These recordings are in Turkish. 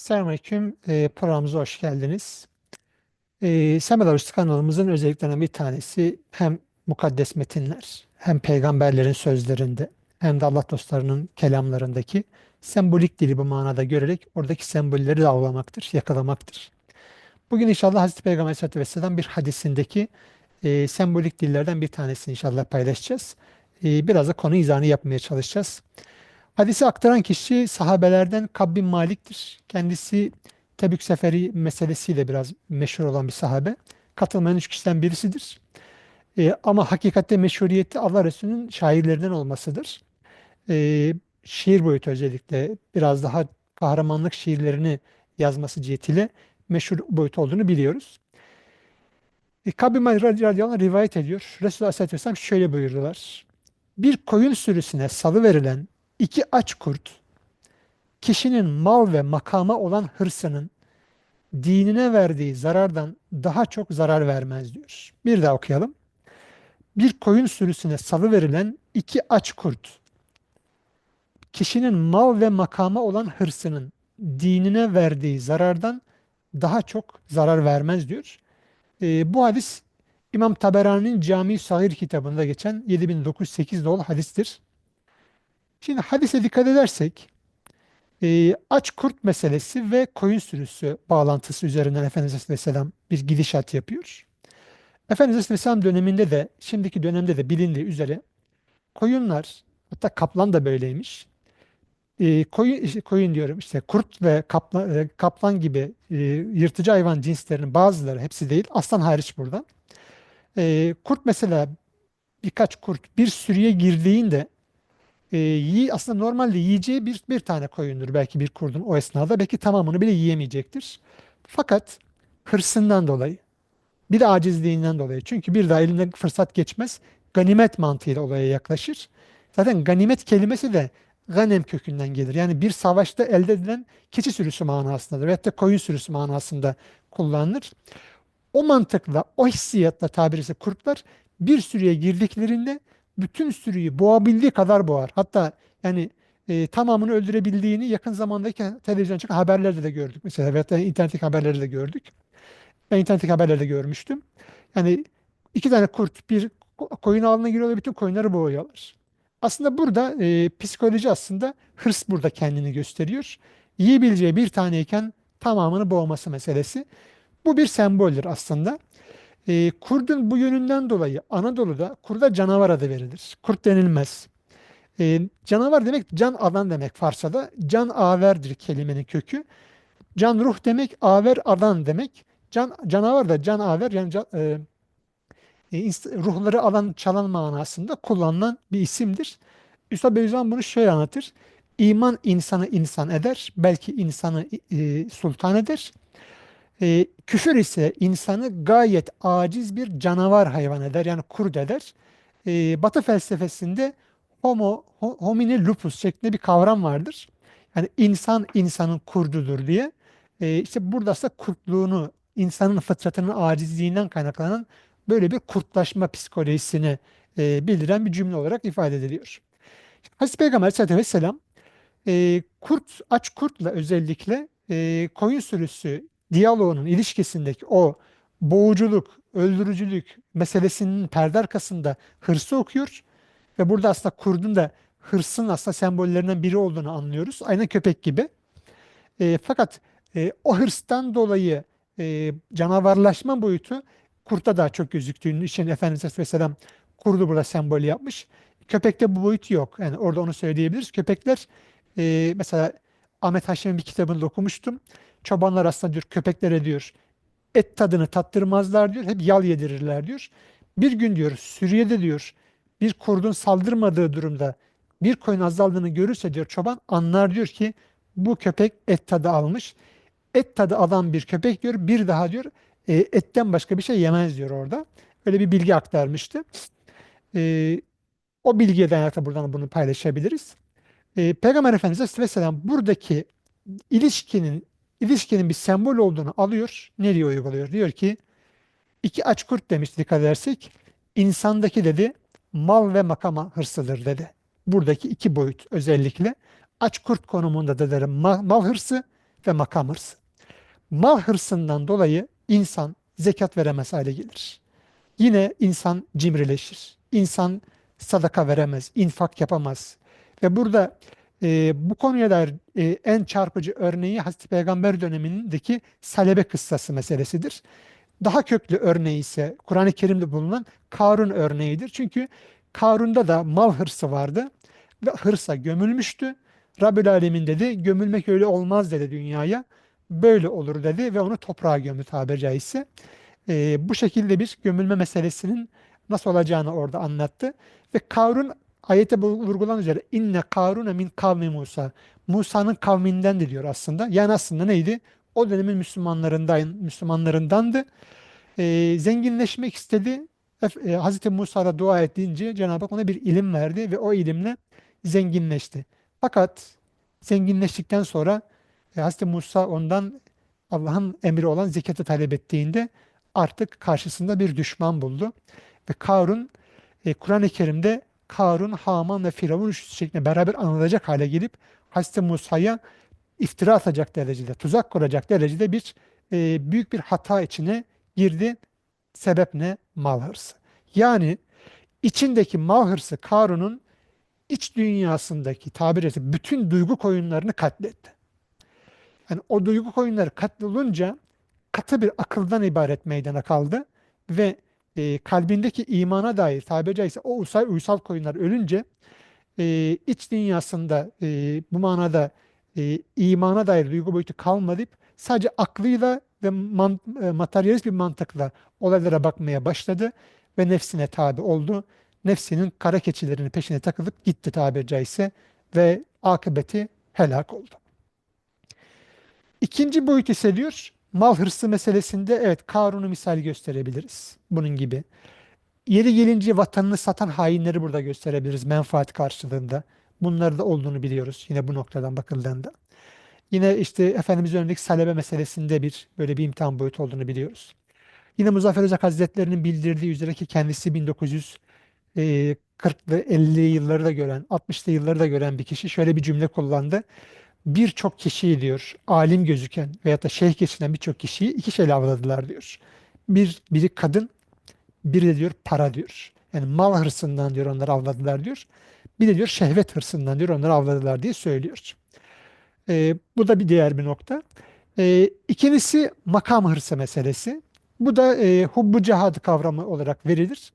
Selamünaleyküm. E, programımıza hoş geldiniz. E, Semih Üstü kanalımızın özelliklerinden bir tanesi hem mukaddes metinler, hem peygamberlerin sözlerinde, hem de Allah dostlarının kelamlarındaki sembolik dili bu manada görerek oradaki sembolleri avlamaktır, yakalamaktır. Bugün inşallah Hazreti Peygamber Aleyhisselatü Vesselam bir hadisindeki e, sembolik dillerden bir tanesini inşallah paylaşacağız. E, biraz da konu izahını yapmaya çalışacağız. Hadisi aktaran kişi sahabelerden Kab bin Malik'tir. Kendisi Tebük Seferi meselesiyle biraz meşhur olan bir sahabe. Katılmayan üç kişiden birisidir. E, ama hakikatte meşhuriyeti Allah Resulü'nün şairlerinden olmasıdır. E, şiir boyutu özellikle biraz daha kahramanlık şiirlerini yazması cihetiyle meşhur boyut olduğunu biliyoruz. E, Kab bin Malik radıyallahu anh rivayet ediyor. Resulullah Aleyhisselatü Vesselam şöyle buyurdular. Bir koyun sürüsüne salı verilen İki aç kurt, kişinin mal ve makama olan hırsının dinine verdiği zarardan daha çok zarar vermez diyor. Bir daha okuyalım. Bir koyun sürüsüne salı verilen iki aç kurt, kişinin mal ve makama olan hırsının dinine verdiği zarardan daha çok zarar vermez diyor. E, bu hadis İmam Taberani'nin Cami Sahir kitabında geçen 7908 dolu hadistir. Şimdi hadise dikkat edersek e, aç kurt meselesi ve koyun sürüsü bağlantısı üzerinden Efendimiz Aleyhisselam bir gidişat yapıyor. Efendimiz Aleyhisselam döneminde de şimdiki dönemde de bilindiği üzere koyunlar hatta kaplan da böyleymiş. E, koyun, koyun diyorum işte kurt ve kaplan, e, kaplan gibi e, yırtıcı hayvan cinslerinin bazıları hepsi değil aslan hariç buradan. E, kurt mesela birkaç kurt bir sürüye girdiğinde e, aslında normalde yiyeceği bir, bir tane koyundur belki bir kurdun o esnada. Belki tamamını bile yiyemeyecektir. Fakat hırsından dolayı, bir de acizliğinden dolayı. Çünkü bir daha elinden fırsat geçmez. Ganimet mantığıyla olaya yaklaşır. Zaten ganimet kelimesi de ganem kökünden gelir. Yani bir savaşta elde edilen keçi sürüsü manasındadır. Veyahut da koyun sürüsü manasında kullanılır. O mantıkla, o hissiyatla tabiri ise kurtlar bir sürüye girdiklerinde bütün sürüyü boğabildiği kadar boğar. Hatta yani e, tamamını öldürebildiğini yakın zamandaki televizyon çıkan haberlerde de gördük. Mesela veyahut da internetteki haberlerde de gördük. Ben internetteki haberlerde görmüştüm. Yani iki tane kurt bir koyun ağına giriyorlar, bütün koyunları boğuyorlar. Aslında burada e, psikoloji aslında hırs burada kendini gösteriyor. Yiyebileceği bir taneyken tamamını boğması meselesi. Bu bir semboldür aslında. E, kurdun bu yönünden dolayı Anadolu'da kurda canavar adı verilir. Kurt denilmez. E, canavar demek can adan demek Farsçada. Can averdir kelimenin kökü. Can ruh demek, aver adan demek. Can canavar da can aver yani can, e, e ruhları alan çalan manasında kullanılan bir isimdir. Üstad Beyzan bunu şöyle anlatır. İman insanı insan eder, belki insanı e, sultan eder. E, küfür ise insanı gayet aciz bir canavar hayvan eder. Yani kurd eder. E, Batı felsefesinde homo homini lupus şeklinde bir kavram vardır. Yani insan insanın kurdudur diye. E, işte burada ise kurtluğunu, insanın fıtratının acizliğinden kaynaklanan böyle bir kurtlaşma psikolojisini e, bildiren bir cümle olarak ifade ediliyor. Hazreti Peygamber Aleyhisselatü Vesselam e, kurt, aç kurtla özellikle e, koyun sürüsü diyaloğunun ilişkisindeki o boğuculuk, öldürücülük meselesinin perde arkasında hırsı okuyor. Ve burada aslında kurdun da hırsın aslında sembollerinden biri olduğunu anlıyoruz. Aynen köpek gibi. E, fakat e, o hırstan dolayı e, canavarlaşma boyutu kurtta daha çok gözüktüğünü için Efendimiz Aleyhisselam kurdu burada sembol yapmış. Köpekte bu boyut yok. Yani orada onu söyleyebiliriz. Köpekler e, mesela Ahmet Haşim'in bir kitabını okumuştum. Çobanlar aslında diyor köpeklere diyor et tadını tattırmazlar diyor. Hep yal yedirirler diyor. Bir gün diyor Suriye'de diyor bir kurdun saldırmadığı durumda bir koyun azaldığını görürse diyor çoban anlar diyor ki bu köpek et tadı almış. Et tadı alan bir köpek diyor bir daha diyor e, etten başka bir şey yemez diyor orada. Öyle bir bilgi aktarmıştı. E, o bilgiye dayanarak buradan bunu paylaşabiliriz. E, Peygamber Efendimiz Aleyhisselam buradaki ilişkinin ilişkinin bir sembol olduğunu alıyor. Nereye uyguluyor? Diyor ki iki aç kurt demiş dikkat edersek. insandaki dedi mal ve makama hırsıdır dedi. Buradaki iki boyut özellikle. Aç kurt konumunda da derim mal, mal hırsı, ve makam hırsı. Mal hırsından dolayı insan zekat veremez hale gelir. Yine insan cimrileşir. İnsan sadaka veremez, infak yapamaz. Ve burada e, bu konuya dair e, en çarpıcı örneği Hazreti Peygamber dönemindeki salebe kıssası meselesidir. Daha köklü örneği ise Kur'an-ı Kerim'de bulunan Karun örneğidir. Çünkü Karun'da da mal hırsı vardı ve hırsa gömülmüştü. Rabbül Alemin dedi, gömülmek öyle olmaz dedi dünyaya. Böyle olur dedi ve onu toprağa gömdü tabiri caizse. Ee, bu şekilde bir gömülme meselesinin nasıl olacağını orada anlattı. Ve Karun ayette vurgulan üzere inne Karune min kavmi Musa. Musa'nın kavminden de diyor aslında. Yani aslında neydi? O dönemin Müslümanlarından, Müslümanlarındandı. Ee, zenginleşmek istedi. E, Hazreti Musa da dua ettiğince Cenab-ı Hak ona bir ilim verdi ve o ilimle zenginleşti. Fakat zenginleştikten sonra e, Hazreti Musa ondan Allah'ın emri olan zekatı talep ettiğinde artık karşısında bir düşman buldu. Ve Karun e, Kur'an-ı Kerim'de Karun, Haman ve Firavun üçlüsü şeklinde beraber anılacak hale gelip Hazreti Musa'ya iftira atacak derecede, tuzak kuracak derecede bir e, büyük bir hata içine girdi. Sebep ne? Mal hırsı. Yani içindeki mal hırsı Karun'un iç dünyasındaki tabir etse bütün duygu koyunlarını katletti. Yani o duygu koyunları katlolunca katı bir akıldan ibaret meydana kaldı ve e, kalbindeki imana dair tabiri caizse o uysal, uysal koyunlar ölünce e, iç dünyasında e, bu manada e, imana dair duygu boyutu kalmadı. Sadece aklıyla ve man, e, materyalist bir mantıkla olaylara bakmaya başladı ve nefsine tabi oldu. Nefsinin kara keçilerinin peşine takılıp gitti tabiri caizse ve akıbeti helak oldu. İkinci boyut ise diyor mal hırsı meselesinde evet Karun'u misal gösterebiliriz. Bunun gibi. Yeri gelince vatanını satan hainleri burada gösterebiliriz menfaat karşılığında. Bunları da olduğunu biliyoruz yine bu noktadan bakıldığında. Yine işte Efendimiz önündeki salebe meselesinde bir böyle bir imtihan boyutu olduğunu biliyoruz. Yine Muzaffer Özak Hazretleri'nin bildirdiği üzere ki kendisi 1940'lı 50'li yılları da gören, 60'lı yılları da gören bir kişi şöyle bir cümle kullandı. Birçok kişiyi diyor, alim gözüken veyahut da şeyh geçinen birçok kişiyi iki şeyle avladılar diyor. Bir, biri kadın, biri de diyor para diyor. Yani mal hırsından diyor onları avladılar diyor. Bir de diyor şehvet hırsından diyor onları avladılar diye söylüyor. Ee, bu da bir diğer bir nokta. Ee, ikincisi makam hırsı meselesi. Bu da e, hubbu cihad kavramı olarak verilir.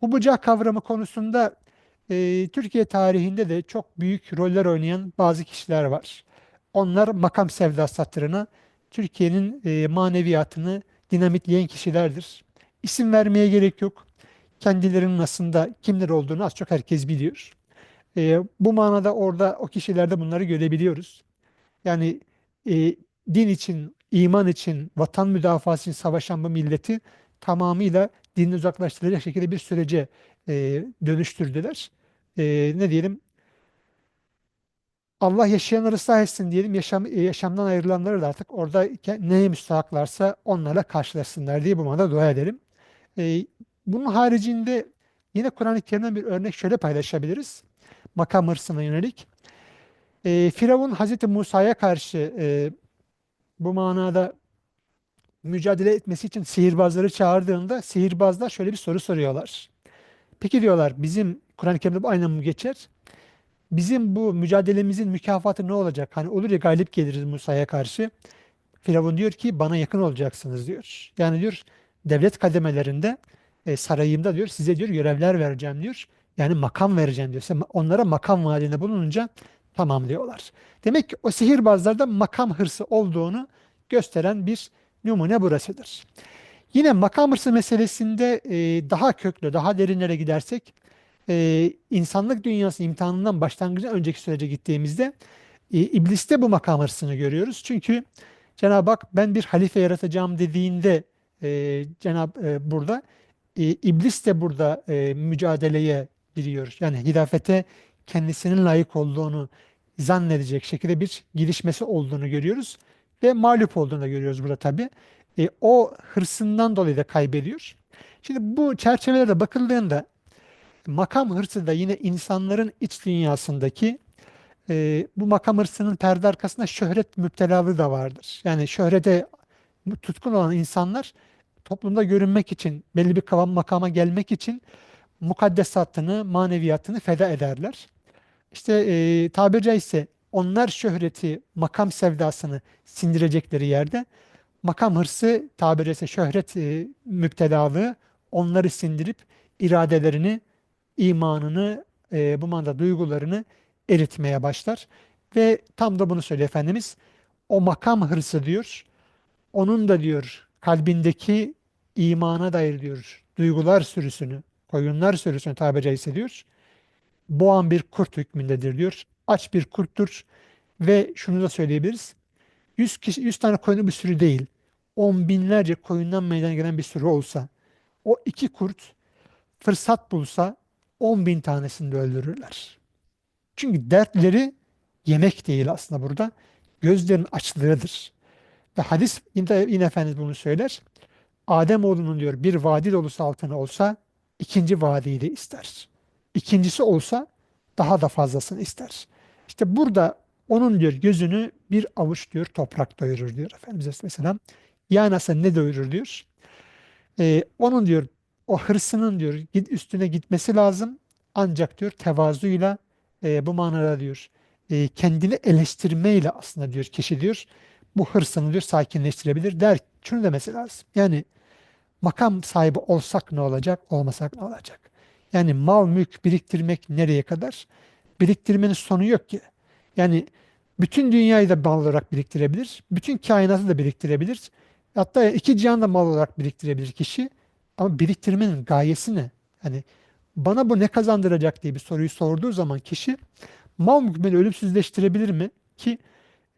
Hubbu cihad kavramı konusunda e, Türkiye tarihinde de çok büyük roller oynayan bazı kişiler var. Onlar makam sevdası hatırına Türkiye'nin e, maneviyatını dinamitleyen kişilerdir. İsim vermeye gerek yok. Kendilerinin aslında kimler olduğunu az çok herkes biliyor. E, bu manada orada o kişilerde bunları görebiliyoruz. Yani e, din için, iman için, vatan müdafası için savaşan bu milleti tamamıyla dinden uzaklaştıracak şekilde bir sürece e, dönüştürdüler. E, ne diyelim? Allah yaşayanları ıslah etsin diyelim. Yaşam, e, yaşamdan ayrılanları da artık orada neye müstahaklarsa onlarla karşılaşsınlar diye bu manada dua edelim. E, bunun haricinde yine Kur'an-ı Kerim'den bir örnek şöyle paylaşabiliriz. Makam hırsına yönelik. E, Firavun Hazreti Musa'ya karşı e, bu manada mücadele etmesi için sihirbazları çağırdığında sihirbazlar şöyle bir soru soruyorlar. Peki diyorlar bizim Kur'an-ı Kerim'de aynen geçer. Bizim bu mücadelemizin mükafatı ne olacak? Hani olur ya galip geliriz Musa'ya karşı. Firavun diyor ki bana yakın olacaksınız diyor. Yani diyor devlet kademelerinde e, sarayımda diyor size diyor görevler vereceğim diyor. Yani makam vereceğim diyor. Onlara makam vaadinde bulununca tamam diyorlar. Demek ki o sihirbazlarda makam hırsı olduğunu gösteren bir numune burasıdır. Yine makam hırsı meselesinde e, daha köklü, daha derinlere gidersek e, insanlık dünyası imtihanından başlangıcı önceki sürece gittiğimizde e, ibliste bu makam hırsını görüyoruz. Çünkü Cenab-ı Hak ben bir halife yaratacağım dediğinde e, Cenab e, burada e, iblis de burada e, mücadeleye giriyor. Yani hilafete kendisinin layık olduğunu zannedecek şekilde bir gelişmesi olduğunu görüyoruz ve mağlup olduğunu da görüyoruz burada tabii. E, o hırsından dolayı da kaybediyor. Şimdi bu çerçevelerde bakıldığında makam hırsı da yine insanların iç dünyasındaki E, bu makam hırsının perde arkasında şöhret müptelalığı da vardır. Yani şöhrete tutkun olan insanlar toplumda görünmek için, belli bir kıvam makama gelmek için mukaddesatını, maneviyatını feda ederler. İşte e, tabiri caizse onlar şöhreti, makam sevdasını sindirecekleri yerde makam hırsı tabiri caizse şöhret e, müptelalığı onları sindirip iradelerini, imanını, e, bu manada duygularını eritmeye başlar. Ve tam da bunu söylüyor Efendimiz. O makam hırsı diyor, onun da diyor kalbindeki imana dair diyor duygular sürüsünü, koyunlar sürüsünü tabiri caizse diyor boğan bir kurt hükmündedir diyor. Aç bir kurttur ve şunu da söyleyebiliriz. 100 kişi 100 tane koyunu bir sürü değil. On binlerce koyundan meydana gelen bir sürü olsa o iki kurt fırsat bulsa 10 bin tanesini de öldürürler. Çünkü dertleri yemek değil aslında burada. Gözlerin açlığıdır. Ve hadis yine, yine Efendimiz bunu söyler. Ademoğlunun diyor bir vadi dolusu altını olsa ikinci vadiyi de ister. İkincisi olsa daha da fazlasını ister. İşte burada onun diyor gözünü bir avuç diyor toprak doyurur diyor Efendimiz Aleyhisselam. Yani aslında ne doyurur diyor. Ee, onun diyor o hırsının diyor üstüne gitmesi lazım. Ancak diyor tevazuyla e, bu manada diyor e, kendini eleştirmeyle aslında diyor kişi diyor bu hırsını diyor sakinleştirebilir der. Şunu demesi lazım. Yani makam sahibi olsak ne olacak, olmasak ne olacak? Yani mal mülk biriktirmek nereye kadar? Biriktirmenin sonu yok ki. Yani bütün dünyayı da mal olarak biriktirebilir. Bütün kainatı da biriktirebilir. Hatta iki cihan da mal olarak biriktirebilir kişi. Ama biriktirmenin gayesi ne? Yani bana bu ne kazandıracak diye bir soruyu sorduğu zaman kişi mal mülk beni ölümsüzleştirebilir mi? Ki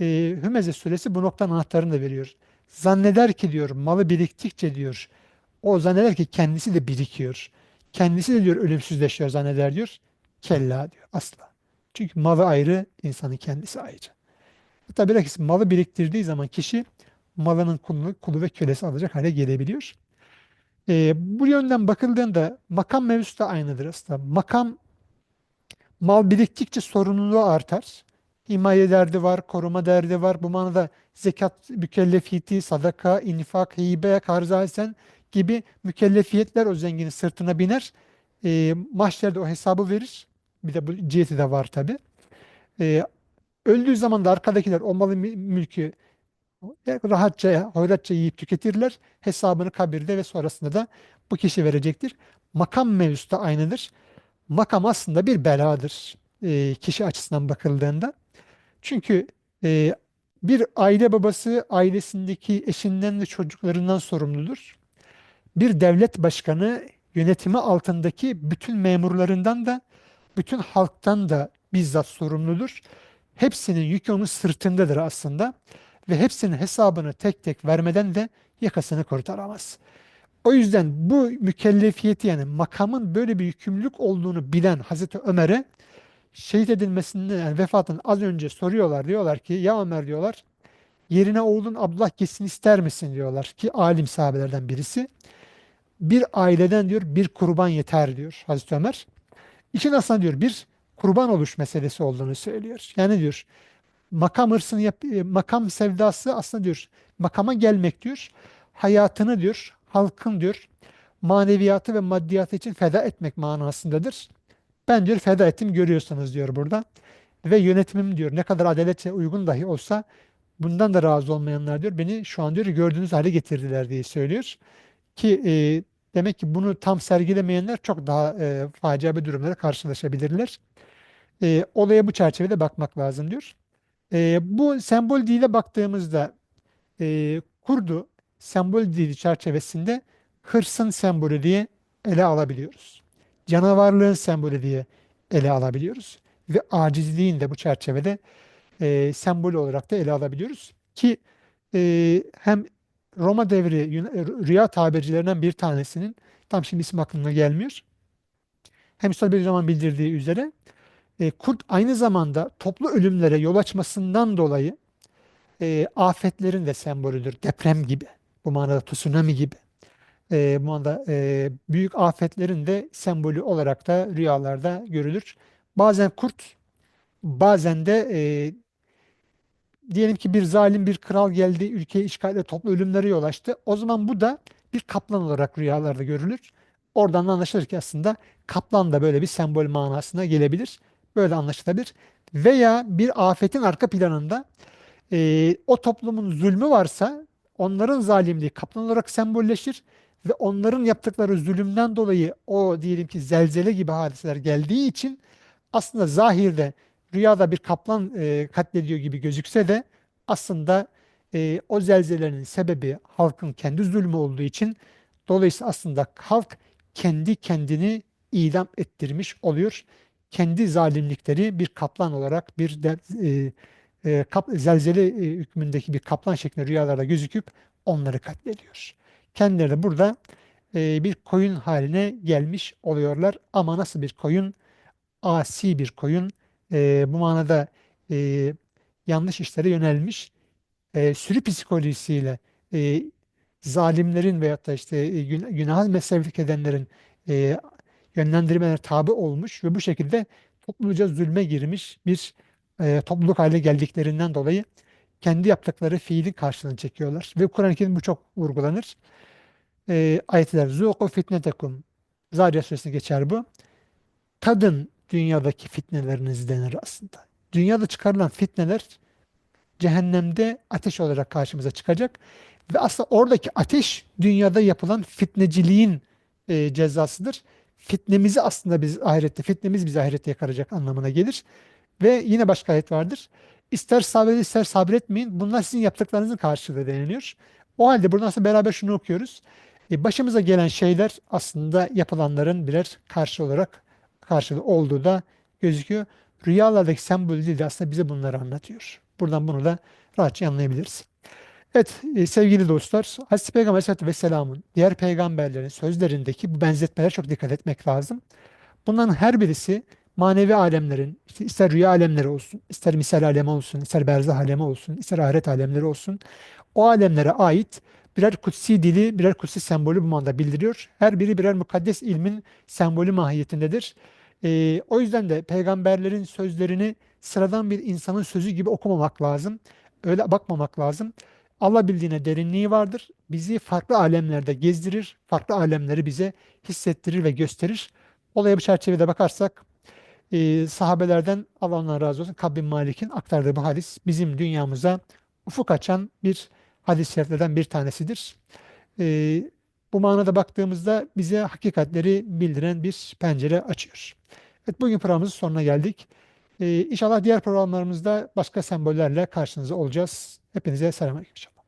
e, Hümeze suresi bu noktanın anahtarını da veriyor. Zanneder ki diyor malı biriktikçe diyor o zanneder ki kendisi de birikiyor. Kendisi de diyor ölümsüzleşiyor zanneder diyor. Kella diyor asla. Çünkü malı ayrı, insanın kendisi ayrı. Hatta bilakis malı biriktirdiği zaman kişi malının kulunu, kulu ve kölesi alacak hale gelebiliyor. Ee, bu yönden bakıldığında makam mevzusu da aynıdır aslında. Makam mal biriktikçe sorumluluğu artar. Himaye derdi var, koruma derdi var. Bu manada zekat mükellefiyeti, sadaka, infak, hibe, karzasen gibi mükellefiyetler o zenginin sırtına biner. E, mahşerde o hesabı verir. Bir de bu ciheti de var tabi. E, öldüğü zaman da arkadakiler o malı mülkü rahatça, hoyratça yiyip tüketirler. Hesabını kabirde ve sonrasında da bu kişi verecektir. Makam mevzusu da aynıdır. Makam aslında bir beladır e, kişi açısından bakıldığında. Çünkü e, bir aile babası ailesindeki eşinden ve çocuklarından sorumludur bir devlet başkanı yönetimi altındaki bütün memurlarından da bütün halktan da bizzat sorumludur. Hepsinin yükü onun sırtındadır aslında ve hepsinin hesabını tek tek vermeden de yakasını kurtaramaz. O yüzden bu mükellefiyeti yani makamın böyle bir yükümlülük olduğunu bilen Hazreti Ömer'e şehit edilmesini yani vefatın az önce soruyorlar. Diyorlar ki ya Ömer diyorlar yerine oğlun Abdullah gitsin ister misin diyorlar ki alim sahabelerden birisi bir aileden diyor bir kurban yeter diyor Hazreti Ömer. İşin aslında diyor bir kurban oluş meselesi olduğunu söylüyor. Yani diyor makam hırsını yap, e, makam sevdası aslında diyor makama gelmek diyor hayatını diyor halkın diyor maneviyatı ve maddiyatı için feda etmek manasındadır. Ben diyor feda ettim görüyorsunuz diyor burada. Ve yönetimim diyor ne kadar adalete uygun dahi olsa bundan da razı olmayanlar diyor beni şu an diyor gördüğünüz hale getirdiler diye söylüyor. Ki e, demek ki bunu tam sergilemeyenler çok daha e, facia bir durumlara karşılaşabilirler. E, olaya bu çerçevede bakmak lazım diyor. E, bu sembol dile baktığımızda e, kurdu sembol dili çerçevesinde hırsın sembolü diye ele alabiliyoruz. Canavarlığın sembolü diye ele alabiliyoruz. Ve acizliğin de bu çerçevede e, sembolü olarak da ele alabiliyoruz. Ki e, hem Roma devri e, rüya tabircilerinden bir tanesinin tam şimdi isim aklına gelmiyor. Hem Üstad Bediüzzaman bildirdiği üzere e, kurt aynı zamanda toplu ölümlere yol açmasından dolayı e, afetlerin de sembolüdür. Deprem gibi, bu manada tsunami gibi. E, bu manada e, büyük afetlerin de sembolü olarak da rüyalarda görülür. Bazen kurt bazen de e, diyelim ki bir zalim bir kral geldi, ülkeyi işgal toplu ölümlere yol açtı. O zaman bu da bir kaplan olarak rüyalarda görülür. Oradan da anlaşılır ki aslında kaplan da böyle bir sembol manasına gelebilir. Böyle anlaşılabilir. Veya bir afetin arka planında e, o toplumun zulmü varsa onların zalimliği kaplan olarak sembolleşir ve onların yaptıkları zulümden dolayı o diyelim ki zelzele gibi hadiseler geldiği için aslında zahirde rüyada bir kaplan e, katlediyor gibi gözükse de aslında e, o zelzelenin sebebi halkın kendi zulmü olduğu için dolayısıyla aslında halk kendi kendini idam ettirmiş oluyor. Kendi zalimlikleri bir kaplan olarak bir de, e, e, kap, zelzele e, hükmündeki bir kaplan şeklinde rüyalarda gözüküp onları katlediyor. Kendileri de burada e, bir koyun haline gelmiş oluyorlar. Ama nasıl bir koyun? Asi bir koyun. E, bu manada e, yanlış işlere yönelmiş. E, sürü psikolojisiyle e, zalimlerin veyahut da işte e, gün- günaha mesevlik edenlerin e, yönlendirmelerine tabi olmuş ve bu şekilde topluca zulme girmiş bir e, topluluk haline geldiklerinden dolayı kendi yaptıkları fiilin karşılığını çekiyorlar. Ve Kur'an-ı Kerim'de bu çok vurgulanır. E, ayetler zuku fitnetekum Zariyat suresinde geçer bu. Tadın dünyadaki fitnelerinizi denir aslında. Dünyada çıkarılan fitneler cehennemde ateş olarak karşımıza çıkacak. Ve aslında oradaki ateş dünyada yapılan fitneciliğin e, cezasıdır. Fitnemizi aslında biz ahirette, fitnemiz bizi ahirette yakaracak anlamına gelir. Ve yine başka ayet vardır. İster sabredin ister sabretmeyin. Bunlar sizin yaptıklarınızın karşılığı deniliyor. O halde buradan sonra beraber şunu okuyoruz. E, başımıza gelen şeyler aslında yapılanların birer karşı olarak karşılığı olduğu da gözüküyor. Rüyalardaki sembol değil de aslında bize bunları anlatıyor. Buradan bunu da rahatça anlayabiliriz. Evet e, sevgili dostlar, Hazreti Peygamber Aleyhisselatü Vesselam'ın diğer peygamberlerin sözlerindeki bu benzetmelere çok dikkat etmek lazım. Bunların her birisi manevi alemlerin, işte ister rüya alemleri olsun, ister misal alemi olsun, ister berzah alemi olsun, ister ahiret alemleri olsun, o alemlere ait birer kutsi dili, birer kutsi sembolü bu manada bildiriyor. Her biri birer mukaddes ilmin sembolü mahiyetindedir. Ee, o yüzden de peygamberlerin sözlerini sıradan bir insanın sözü gibi okumamak lazım. Öyle bakmamak lazım. Allah bildiğine derinliği vardır. Bizi farklı alemlerde gezdirir, farklı alemleri bize hissettirir ve gösterir. Olaya bu çerçevede bakarsak e, sahabelerden Allah ondan razı olsun Kab bin Malik'in aktardığı bu hadis bizim dünyamıza ufuk açan bir hadis-i şeriflerden bir tanesidir. E, bu manada baktığımızda bize hakikatleri bildiren bir pencere açıyor. Evet bugün programımızın sonuna geldik. E, inşallah diğer programlarımızda başka sembollerle karşınızda olacağız. Hepinize selamünaleyküm inşallah.